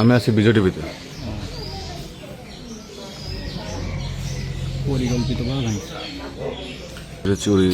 আমি আছি বিজয় টিভিতে। পরিকল্পিত নাই। চুরি।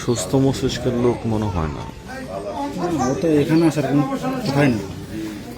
সুস্থ মস্তিষ্কের লোক মনে হয় না। ও তো এখানে আসার কোনো কোথায় না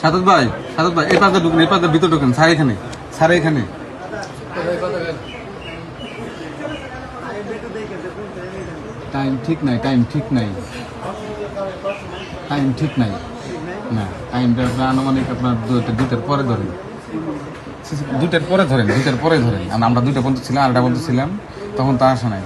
সাদত ভাই সাদত ভাই, এই পাশে ঢুকেন, এই পাশে ভিতরে ঢুকেন, স্যার এখানে স্যার এখানে। টাইম ঠিক নাই টাইম ঠিক নাই। টাইম ঠিক নাই। না আপনার আনুমানিক আপনার দুইটার পরে ধরেন। দুইটার পরে ধরেন, দুইটার পরে ধরেন। আর আমরা দুইটা পর্যন্ত ছিলাম আড়াইটা পর্যন্ত ছিলাম, তখন তা আসা নাই।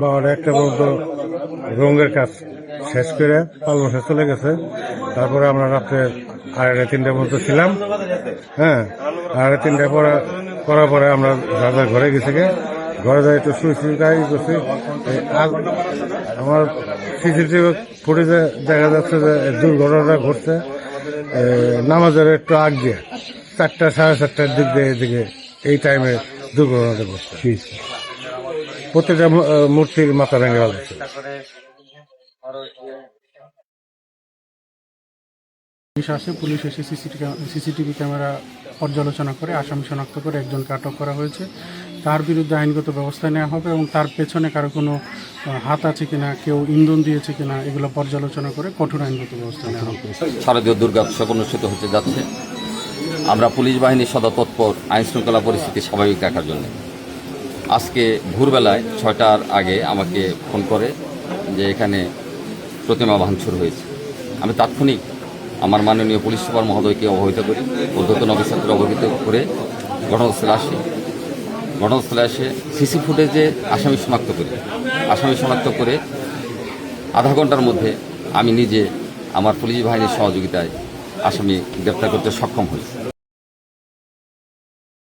বাবার একটা পর্যন্ত রঙের কাজ শেষ করে বছর চলে গেছে। তারপরে আমরা রাত্রে আড়াইটা তিনটা পর্যন্ত ছিলাম। হ্যাঁ আড়াই তিনটা পরে করার পরে আমরা যাদের ঘরে গেছি গে। ঘরে যাই একটু শুই শুই কাজ করছি আমার সিসিটিভি ফুটেজে দেখা যাচ্ছে যে দুর্ঘটনাটা ঘটছে। নামাজের একটু আগ দিয়ে চারটা সাড়ে চারটার দিক দিয়ে এদিকে এই টাইমে দুর্ঘটনাটা ঘটছে। প্রত্যেকটা মূর্তির মাথা ভেঙে ফেলেছে। পুলিশ আসে, পুলিশ এসে সিসিটিভি ক্যামেরা পর্যালোচনা করে, আসামি শনাক্ত করে একজনকে আটক করা হয়েছে। তার বিরুদ্ধে আইনগত ব্যবস্থা নেওয়া হবে এবং তার পেছনে কারও কোনো হাত আছে কিনা, কেউ ইন্ধন দিয়েছে কিনা, এগুলো পর্যালোচনা করে কঠোর আইনগত ব্যবস্থা নেওয়া হবে। শারদীয় দুর্গা উৎসব অনুষ্ঠিত হতে যাচ্ছে। আমরা পুলিশ বাহিনীর সদা তৎপর আইন শৃঙ্খলা পরিস্থিতি স্বাভাবিক রাখার জন্য। আজকে ভোরবেলায় ছয়টার আগে আমাকে ফোন করে যে এখানে প্রতিমা ভাঙচুর হয়েছে। আমি তাৎক্ষণিক মাননীয় পুলিশ সুপার মহোদয়কে অবহিত করি ঊর্ধ্বতন অফিসারকে অবহিত করে ঘটনাস্থলে আসে। ঘটনাস্থলে এসে সিসি ফুটেজে আসামি শনাক্ত করি। আসামি শনাক্ত করে আধা ঘণ্টার মধ্যে আমি নিজে আমার পুলিশ বাহিনীর সহযোগিতায় আসামি গ্রেপ্তার করতে সক্ষম হই।